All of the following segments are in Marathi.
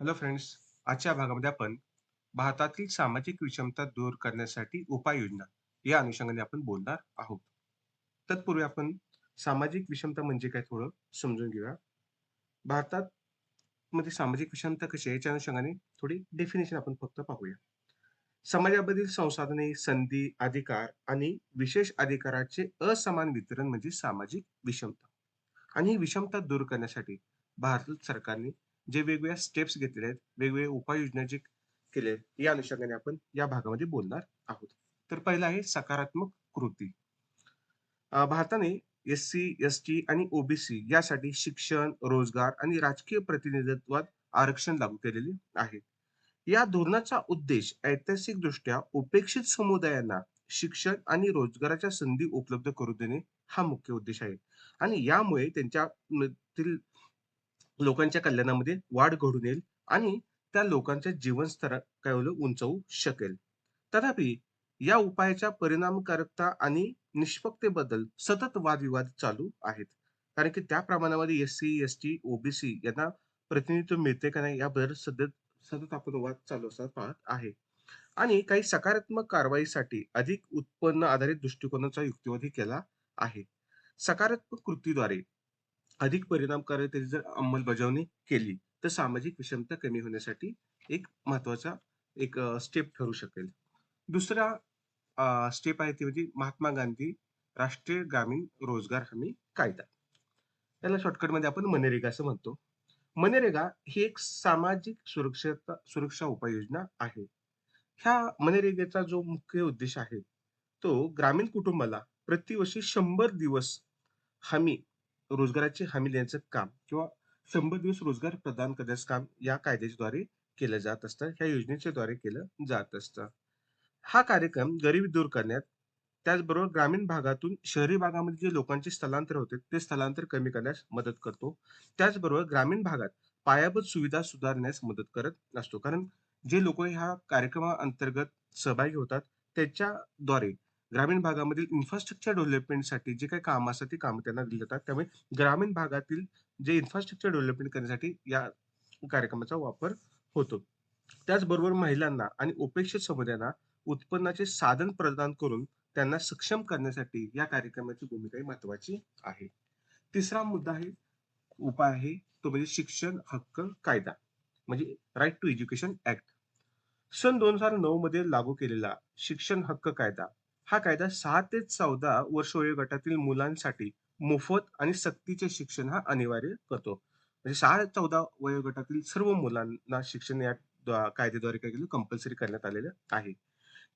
हॅलो फ्रेंड्स आजच्या भागामध्ये आपण भारतातील सामाजिक विषमता दूर करण्यासाठी उपाययोजना या अनुषंगाने आपण बोलणार आहोत. तत्पूर्वी आपण सामाजिक विषमता म्हणजे काय थोडं समजून घेऊया. भारतात मध्ये सामाजिक विषमता कशी आहे याच्या अनुषंगाने थोडी डेफिनेशन आपण फक्त पाहूया. समाजामधील संसाधने संधी अधिकार आणि विशेष अधिकाराचे असमान वितरण म्हणजे सामाजिक विषमता. आणि ही विषमता दूर करण्यासाठी भारत सरकारने जे वेगवेगळ्या स्टेप्स घेतलेले आहेत, वेगवेगळे उपाययोजना जे केले आहेत, या अनुषंगाने आपण या भागामध्ये बोलणार आहोत. तर पहिलं आहे सकारात्मक कृती. भारताने एस-सी, एस-टी आणि ओबीसी यासाठी शिक्षण, रोजगार आणि राजकीय प्रतिनिधित्वात आरक्षण लागू केलेले आहे. या धोरणाचा उद्देश ऐतिहासिकदृष्ट्या उपेक्षित समुदायांना शिक्षण आणि रोजगाराच्या संधी उपलब्ध करून देणे हा मुख्य उद्देश आहे. आणि यामुळे त्यांच्या लोकांच्या कल्याणामध्ये वाढ घडून येईल आणि त्या लोकांच्या जीवनस्तर काय होईल उंचावू शकेल. तथापि या उपायाच्या परिणामकारकता आणि निष्पक्षतेबद्दल सतत वादविवाद चालू आहेत. कारण की त्या प्रमाणामध्ये एस-सी, एस-टी, ओबीसी यांना प्रतिनिधित्व मिळते का नाही याबद्दल सतत सतत आपण वाद चालू असताना पाहत आहे. आणि काही सकारात्मक कारवाईसाठी अधिक उत्पन्न आधारित दृष्टिकोनाचा युक्तिवादही केला आहे. सकारात्मक कृतीद्वारे अधिक परिणामकारकतेची जर अंमलबजावणी केली, तर सामाजिक विषमता कमी होण्यासाठी एक महत्त्वाचा एक स्टेप ठरू शकेल. दुसरा स्टेप आहे ती म्हणजे महात्मा गांधी राष्ट्रीय ग्रामीण रोजगार हमी कायदा. याला शॉर्टकटमध्ये आपण मनरेगा असं म्हणतो. मनरेगा ही एक सामाजिक सुरक्षता सुरक्षा उपाययोजना आहे. ह्या मनरेगाचा जो मुख्य उद्देश आहे, तो ग्रामीण कुटुंबाला प्रतिवर्षी शंभर दिवस हमी रोजगाराची हमी देण्याचं काम किंवा शंभर दिवस रोजगार प्रदान करण्याचं काम या कायद्याच्याद्वारे केलं जात असतं. ह्या योजनेच्या द्वारे केलं जात असतं. हा कार्यक्रम गरिबी दूर करण्यात, त्याचबरोबर ग्रामीण भागातून शहरी भागामध्ये जे लोकांचे स्थलांतर होते, ते स्थलांतर कमी करण्यास मदत करतो. त्याचबरोबर ग्रामीण भागात पायाभूत सुविधा सुधारण्यास मदत करत असतो. कारण जे लोक ह्या कार्यक्रमाअंतर्गत सहभागी होतात, त्याच्याद्वारे ग्रामीण भागामधील इन्फ्रास्ट्रक्चर डेव्हलपमेंटसाठी जे काही काम असतात, ती कामं त्यांना दिली जातात. त्यामुळे ग्रामीण भागातील जे इन्फ्रास्ट्रक्चर डेव्हलपमेंट करण्यासाठी या कार्यक्रमाचा वापर होतो. त्याचबरोबर महिलांना आणि उपेक्षित समुदायांना उत्पन्नाचे साधन प्रदान करून त्यांना सक्षम करण्यासाठी या कार्यक्रमाची भूमिका महत्त्वाची आहे. तिसरा मुद्दा आहे, उपाय आहे, तो म्हणजे शिक्षण हक्क कायदा म्हणजे राईट टू एज्युकेशन ॲक्ट. सन 2009 मध्ये लागू केलेला शिक्षण हक्क कायदा हा कायदा सहा ते 14 वर्ष वयोगटातील मुलांसाठी मोफत आणि सक्तीचे शिक्षण हा अनिवार्य करतो. म्हणजे सहा ते 14 वयोगटातील सर्व मुलांना शिक्षण या कायद्याद्वारे काय केलं कंपल्सरी करण्यात आलेलं आहे.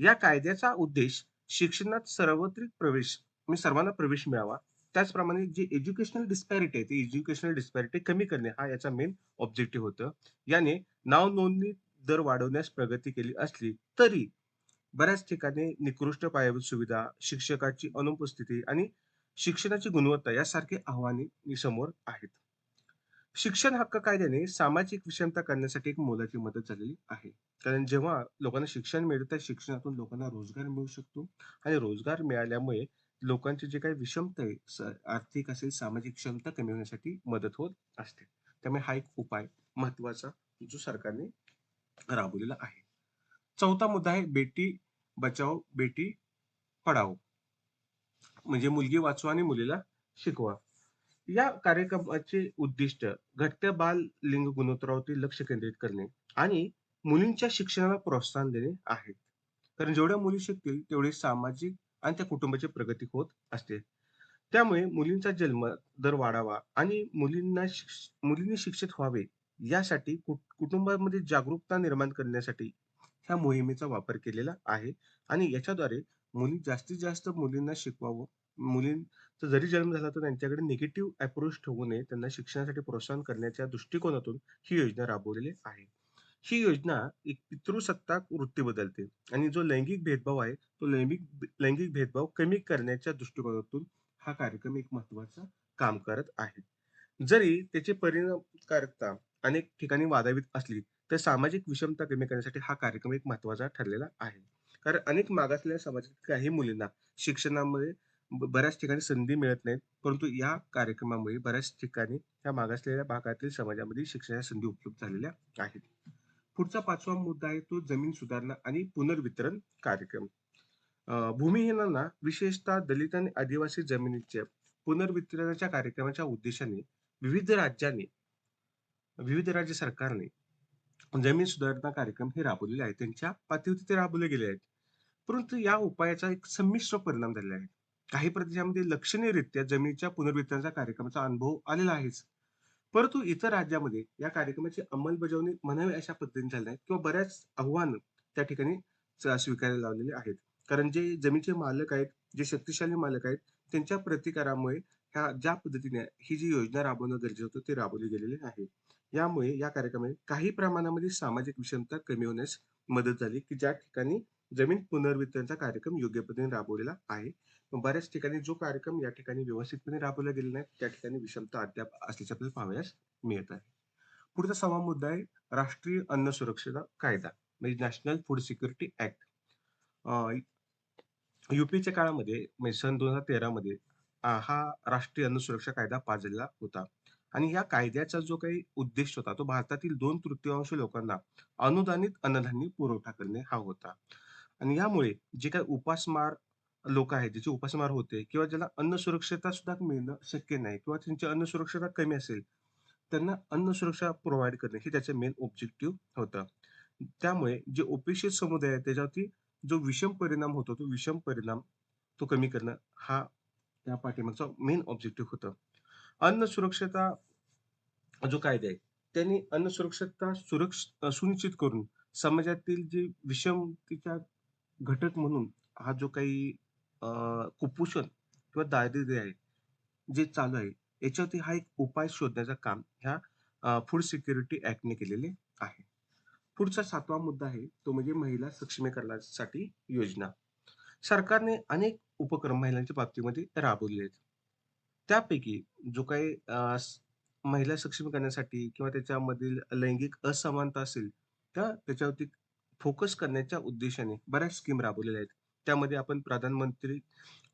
या कायद्याचा उद्देश शिक्षणात सार्वत्रिक प्रवेश म्हणजे सर्वांना प्रवेश मिळावा. त्याचप्रमाणे जे एज्युकेशनल डिस्पॅरिटी आहे, ते एज्युकेशनल डिस्पॅरिटी कमी करणे हा याचा मेन ऑब्जेक्टिव्ह होतं. याने नाव नोंदणी दर वाढवण्यास प्रगती केली असली तरी बऱ्याच ठिकाणी निकृष्ट पायाभूत सुविधा, शिक्षकाची अनुपस्थिती आणि शिक्षणाची गुणवत्ता यासारखी आव्हाने समोर आहेत. शिक्षण हक्क कायद्याने सामाजिक विषमता करण्यासाठी एक मोलाची मदत झालेली आहे. कारण जेव्हा लोकांना शिक्षण मिळतं, त्या शिक्षणातून लोकांना रोजगार मिळू शकतो आणि रोजगार मिळाल्यामुळे लोकांची जे काही विषमता आहे, स आर्थिक असेल, सामाजिक क्षमता कमी होण्यासाठी मदत होत असते. त्यामुळे हा एक उपाय महत्त्वाचा जो सरकारने राबवलेला आहे. चौथा मुद्दा आहे बेटी बचाओ, बेटी पढाओ. म्हणजे मुलगी वाचवा आणि मुलीला शिकवा. या कार्यक्रमाचे उद्दिष्ट घटत्या बाल लिंग गुणोत्तरावरती लक्ष केंद्रित करणे आणि मुलींच्या शिक्षणाला प्रोत्साहन देणे आहे. कारण जेवढ्या मुली शिकतील, तेवढी सामाजिक आणि त्या कुटुंबाची प्रगती होत असते. त्यामुळे मुलींचा जन्म दर वाढावा आणि मुलींना शिक्ष मुलींनी शिक्षित व्हावे यासाठी कुटुंबामध्ये जागरूकता निर्माण करण्यासाठी ह्या मोहिमेचा वापर केलेला आहे आणि याच्याद्वारे मुली जास्तीत जास्त मुलींना शिकवावं. मुलींचा जरी जन्म झाला, तर त्यांच्याकडे निगेटिव्ह अप्रोच ठेवू नये. त्यांना शिक्षणासाठी प्रोत्साहन करण्याच्या दृष्टिकोनातून ही योजना राबवलेली आहे. ही योजना एक पितृसत्ताक वृत्ती बदलते आणि जो लैंगिक भेदभाव आहे, तो लैंगिक लैंगिक भेदभाव कमी करण्याच्या दृष्टिकोनातून हा कार्यक्रम एक महत्त्वाचं काम करत आहे. जरी त्याची परिणामकारकता अनेक ठिकाणी वादावीत असली, तर सामाजिक विषमता कमी करण्यासाठी हा कार्यक्रम एक महत्त्वाचा ठरलेला आहे. कारण अनेक मागासलेल्या समाजातील काही मुलींना शिक्षणामध्ये ब बऱ्याच ठिकाणी संधी मिळत नाहीत. परंतु या कार्यक्रमामुळे बऱ्याच ठिकाणी या मागासलेल्या भागातील समाजामध्ये शिक्षणाच्या संधी उपलब्ध झालेल्या आहेत. पुढचा पाचवा मुद्दा आहे तो जमीन सुधारणा आणि पुनर्वितरण कार्यक्रम. भूमिहीनांना विशेषतः दलित आणि आदिवासी जमिनीच्या पुनर्वितरणाच्या कार्यक्रमाच्या उद्देशाने विविध राज्यांनी विविध राज्य सरकारने जमीन सुधारणा कार्यक्रम हे राबवलेले आहेत. त्यांच्या पातळीवरती ते राबवले गेले आहेत. परंतु या उपायाचा एक संमिश्र परिणाम झालेला आहे. काही प्रदेशामध्ये लक्षणीयरित्या जमिनीच्या पुनर्वितरणाच्या कार्यक्रमाचा अनुभव आलेला आहेच. परंतु इतर राज्यामध्ये या कार्यक्रमाची अंमलबजावणी म्हणावी अशा पद्धतीने झाली नाही किंवा बऱ्याच आव्हानं त्या ठिकाणी स्वीकारायला लावलेले आहेत. कारण जे जमिनीचे मालक आहेत, जे शक्तिशाली मालक आहेत, त्यांच्या प्रतिकारामुळे ह्या ज्या पद्धतीने ही जी योजना राबवणं गरजेचं होतं, ते राबवली गेलेली आहे. यामुळे या कार्यक्रमाने काही प्रमाणामध्ये सामाजिक विषमता कमी होण्यास मदत झाली, की ज्या ठिकाणी जमीन पुनर्वितरणचा कार्यक्रम योग्य पद्धतीने राबवलेला आहे. बऱ्याच ठिकाणी जो कार्यक्रम या ठिकाणी व्यवस्थितपणे राबवला गेलेला नाही, त्या ठिकाणी विषमता अद्याप असल्याचे आपल्याला पाहावयास मिळत आहे. पुढचा सहावा मुद्दा आहे राष्ट्रीय अन्न सुरक्षा कायदा म्हणजे नॅशनल फूड सिक्युरिटी ॲक्ट. युपीच्या काळामध्ये म्हणजे सन दोन हजार तेरामध्ये हा राष्ट्रीय अन्न सुरक्षा कायदा पाजलेला होता. आणि या कायद्याचा जो काही उद्देश होता, तो भारतातील 2/3 लोकांना अनुदानित अन्नधान्य पुरवठा करणे हा होता. आणि यामुळे जे काही उपासमार लोक आहेत, ज्याचे उपासमार होते किंवा ज्याला अन्न सुरक्षता सुद्धा मिळणं शक्य नाही किंवा त्यांची अन्न सुरक्षता कमी असेल, त्यांना अन्न सुरक्षा प्रोव्हाइड करणे हे त्याचं मेन ऑब्जेक्टिव्ह होतं. त्यामुळे जे उपेक्षित समुदाय आहे त्याच्यावरती जो विषम परिणाम होतो, तो विषम परिणाम तो कमी करणं हा त्या पाठीमागचा मेन ऑब्जेक्टिव्ह होतं. अन्न सुरक्षता जो कायदा आहे, त्यांनी अन्न सुरक्षता सुरक्ष सुनिश्चित करून समाजातील जे विषमतेच्या घटक म्हणून हा जो काही कुपोषण किंवा दारिद्र्य आहे, जे चालू आहे, याच्यावरती हा एक उपाय शोधण्याचं काम ह्या फूड सिक्युरिटी ॲक्टने केलेले आहे. पुढचा सातवा मुद्दा आहे, तो म्हणजे महिला सक्षमीकरणासाठी योजना. सरकारने अनेक उपक्रम महिलांच्या बाबतीमध्ये राबवले आहेत. त्यापैकी जो काही अ, स महिला सक्षमीकरणासाठी किंवा त्याच्यामधील लैंगिक असमानता असेल, तर त्याच्यावरती फोकस करण्याच्या उद्देशाने बऱ्याच स्कीम राबवलेल्या आहेत. त्यामध्ये आपण प्रधानमंत्री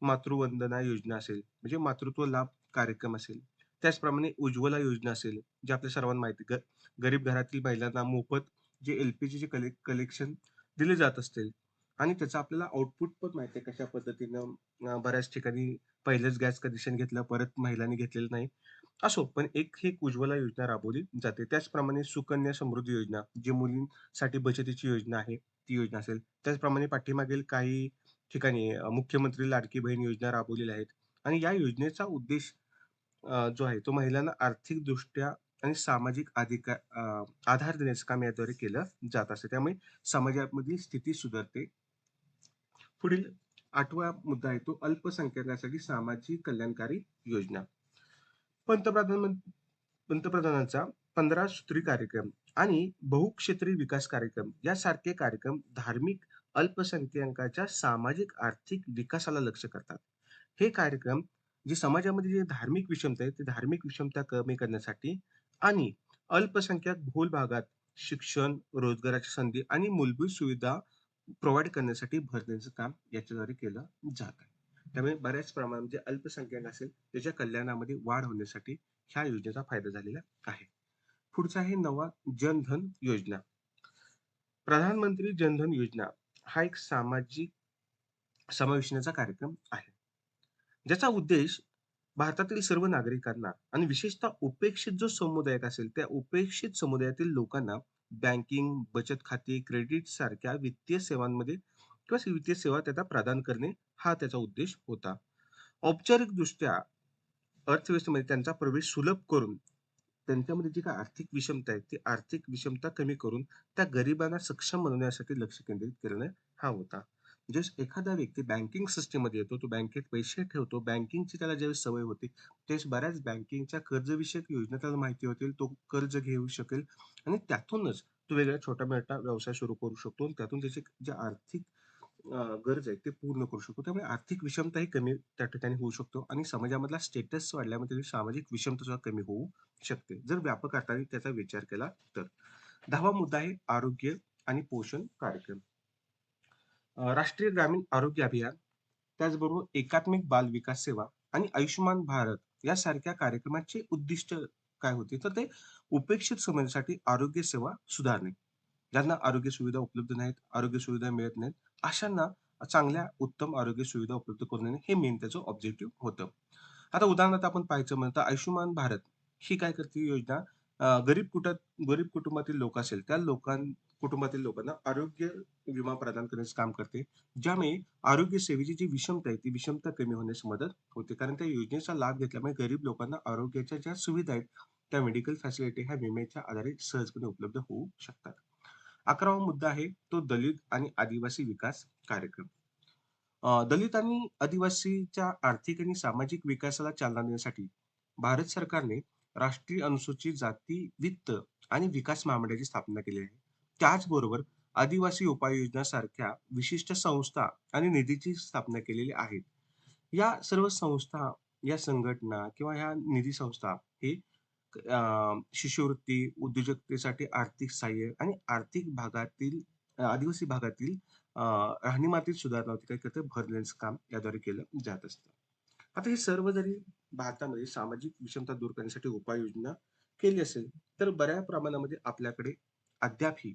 मातृवंदना योजना असेल, म्हणजे मातृत्व लाभ कार्यक्रम असेल. त्याचप्रमाणे उज्ज्वला योजना असेल, जे आपल्या सर्वांना माहिती आहे. ग गरीब घरातील महिलांना मोफत जे एल-पी-जीचे कले कलेक्शन दिले जात असतील आणि त्याचं आपल्याला आउटपुट पण माहिती आहे कशा पद्धतीनं बऱ्याच ठिकाणी पहिलेच गॅस कनेक्शन घेतलं, परत महिलांनी घेतलेलं नाही. असो, पण एक ही एक उज्ज्वला योजना राबवली जाते. त्याचप्रमाणे सुकन्या समृद्धी योजना, जी मुलींसाठी बचतीची योजना आहे, ती योजना असेल. त्याचप्रमाणे पाठीमागील काही ठिकाणी मुख्यमंत्री लाडकी बहीण योजना राबवलेल्या आहेत आणि या योजनेचा उद्देश जो आहे तो महिलांना आर्थिकदृष्ट्या आणि सामाजिक अधिकार आधार देण्याचं काम याद्वारे केलं जात असते त्यामुळे समाजामधली स्थिती सुधारते. पुढील आठवा मुद्दा येतो अल्पसंख्याकांसाठी सामाजिक कल्याणकारी योजना. पंतप्रधान मं पंतप्रधानांचा 15 सूत्री कार्यक्रम आणि बहुक्षेत्रीय विकास कार्यक्रम यासारखे कार्यक्रम धार्मिक अल्पसंख्याकांच्या सामाजिक आर्थिक विकासाला लक्ष करतात. हे कार्यक्रम जे समाजामध्ये जे धार्मिक विषमता आहे, ते धार्मिक विषमता कमी करण्यासाठी आणि अल्पसंख्याक भूल भागात शिक्षण, रोजगाराच्या संधी आणि मूलभूत सुविधा प्रोव्हाइड करण्यासाठी भर देण्याचं काम याच्याद्वारे केलं जात आहे त्यामुळे बऱ्याच प्रमाणात म्हणजे अल्पसंख्याक असेल, त्याच्या कल्याणामध्ये वाढ होण्यासाठी ह्या योजनेचा फायदा झालेला आहे. पुढचा आहे नवा जनधन योजना. प्रधानमंत्री जनधन योजना हा एक सामाजिक समावेशनाचा कार्यक्रम आहे. ज्याचा उद्देश भारतातील सर्व नागरिकांना आणि विशेषतः उपेक्षित जो समुदाय असेल, त्या उपेक्षित समुदायातील लोकांना बँकिंग, बचत खाते, क्रेडिट सारख्या वित्तीय सेवांमध्ये किंवा वित्तीय सेवा त्याचा प्रदान करणे हा त्याचा उद्देश होता. औपचारिकदृष्ट्या अर्थव्यवस्थेमध्ये त्यांचा प्रवेश सुलभ करून, त्यांच्यामध्ये जी काही आर्थिक विषमता आहे, ती आर्थिक विषमता कमी करून त्या गरिबांना सक्षम बनवण्यासाठी लक्ष केंद्रित करणे हा होता. म्हणजे एखादा व्यक्ती बँकिंग सिस्टीममध्ये येतो, तो बँकेत पैसे ठेवतो, बँकिंगची त्याला ज्यावेळेस सवय होते, त्यावेळेस बऱ्याच बँकिंगच्या कर्जविषयक योजना त्याला माहिती होतील. तो कर्ज घेऊ शकेल आणि त्यातूनच तो वेगळा छोटा-मोठा व्यवसाय सुरू करू शकतो आणि त्यातून त्याची जे आर्थिक गरज आहे, ते पूर्ण करू शकतो. त्यामुळे आर्थिक विषमताही कमी त्या ठिकाणी होऊ शकतो आणि समाजामधला स्टेटस वाढल्यामुळे त्याची सामाजिक विषमता सुद्धा कमी होऊ शकते. जर व्यापक अर्थाने त्याचा विचार केला तर. 10वा मुद्दा आहे आरोग्य आणि पोषण कार्यक्रम. राष्ट्रीय ग्रामीण आरोग्य अभियान त्याचबरोबर एकात्मिक बाल विकास सेवा आणि आयुष्यमान भारत यासारख्या कार्यक्रमाचे उद्दिष्ट काय होते? तर ते उपेक्षित समाजासाठी आरोग्य सेवा सुधारणे. ज्यांना आरोग्य सुविधा उपलब्ध नाहीत, आरोग्य सुविधा मिळत नाहीत, अशांना चांगल्या उत्तम आरोग्य सुविधा उपलब्ध करून देणे हे मेन त्याचं ऑब्जेक्टिव्ह होतं. आता उदाहरणार्थ आपण पाहायचं म्हणलं तर आयुष्यमान भारत ही काय करते योजना गरीब कुटात गरीब कुटुंबातील लोक असेल, त्या लोकां कुटुंबातील लोकांना आरोग्य विमा प्रदान करण्याचं काम करते. ज्यामुळे आरोग्य सेवेची जी विषमता आहे, ती विषमता कमी होण्यास मदत होते. कारण त्या योजनेचा लाभ घेतल्यामुळे गरीब लोकांना आरोग्याच्या ज्या सुविधा आहेत, त्या मेडिकल फॅसिलिटी ह्या विम्याच्या आधारे सहजपणे उपलब्ध होऊ शकतात. 11वा मुद्दा आहे तो दलित आणि आदिवासी विकास कार्यक्रम. दलित आणि आदिवासीच्या आर्थिक आणि सामाजिक विकासाला चालना देण्यासाठी भारत सरकारने राष्ट्रीय अनुसूचित जाती वित्त आणि विकास महामंडळाची स्थापना केली आहे. त्याचबरोबर आदिवासी उपाययोजना सारख्या विशिष्ट संस्था आणि निधीची स्थापना केलेली आहे. या सर्व संस्था, या संघटना किंवा ह्या निधी संस्था हे शिष्यवृत्ती, उद्योजकतेसाठी आर्थिक सहाय्य आणि आर्थिक भागातील आदिवासी भागातील राहणीमातील सुधारणावरती काय करतं भर काम याद्वारे केलं जात असतं. आता हे सर्व जरी भारतामध्ये सामाजिक विषमता दूर करण्यासाठी उपाययोजना केली असेल, तर बऱ्या प्रमाणामध्ये आपल्याकडे अद्यापही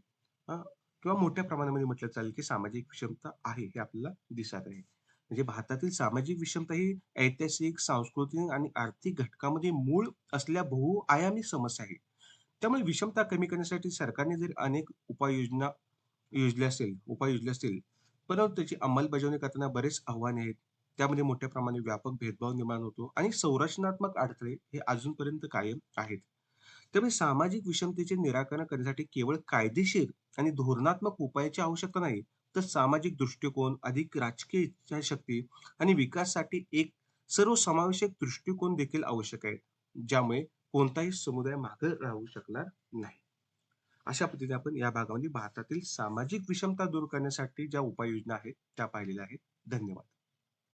किंवा मोठ्या प्रमाणामध्ये म्हटलं चालेल, की सामाजिक विषमता आहे हे आपल्याला दिसत आहे. म्हणजे भारतातील सामाजिक विषमता ही ऐतिहासिक, सांस्कृतिक आणि आर्थिक घटकामध्ये मूळ असल्या बहुआयामी समस्या आहे. त्यामुळे विषमता कमी करण्यासाठी सरकारने जरी अनेक उपाययोजना योजल्या असेल उपाय योजले असतील, परंतु त्याची अंमलबजावणी करताना बरेच आव्हाने आहेत. त्यामध्ये मोठ्या प्रमाणात व्यापक भेदभाव निर्माण होतो आणि संरचनात्मक अडथळे हे अजूनपर्यंत कायम आहेत. त्यामुळे सामाजिक विषमतेचे निराकरण करण्यासाठी केवळ कायदेशीर आणि धोरणात्मक उपायाची आवश्यकता नाही, तर सामाजिक दृष्टिकोन, अधिक राजकीय इच्छाशक्ती आणि विकासासाठी एक सर्वसमावेशक दृष्टिकोन देखील आवश्यक आहे. ज्यामुळे कोणताही समुदाय मागे राहू शकणार नाही. अशा पद्धतीने आपण या भागामध्ये भारतातील सामाजिक विषमता दूर करण्यासाठी ज्या उपाययोजना आहेत, त्या पाहिलेल्या आहेत. धन्यवाद.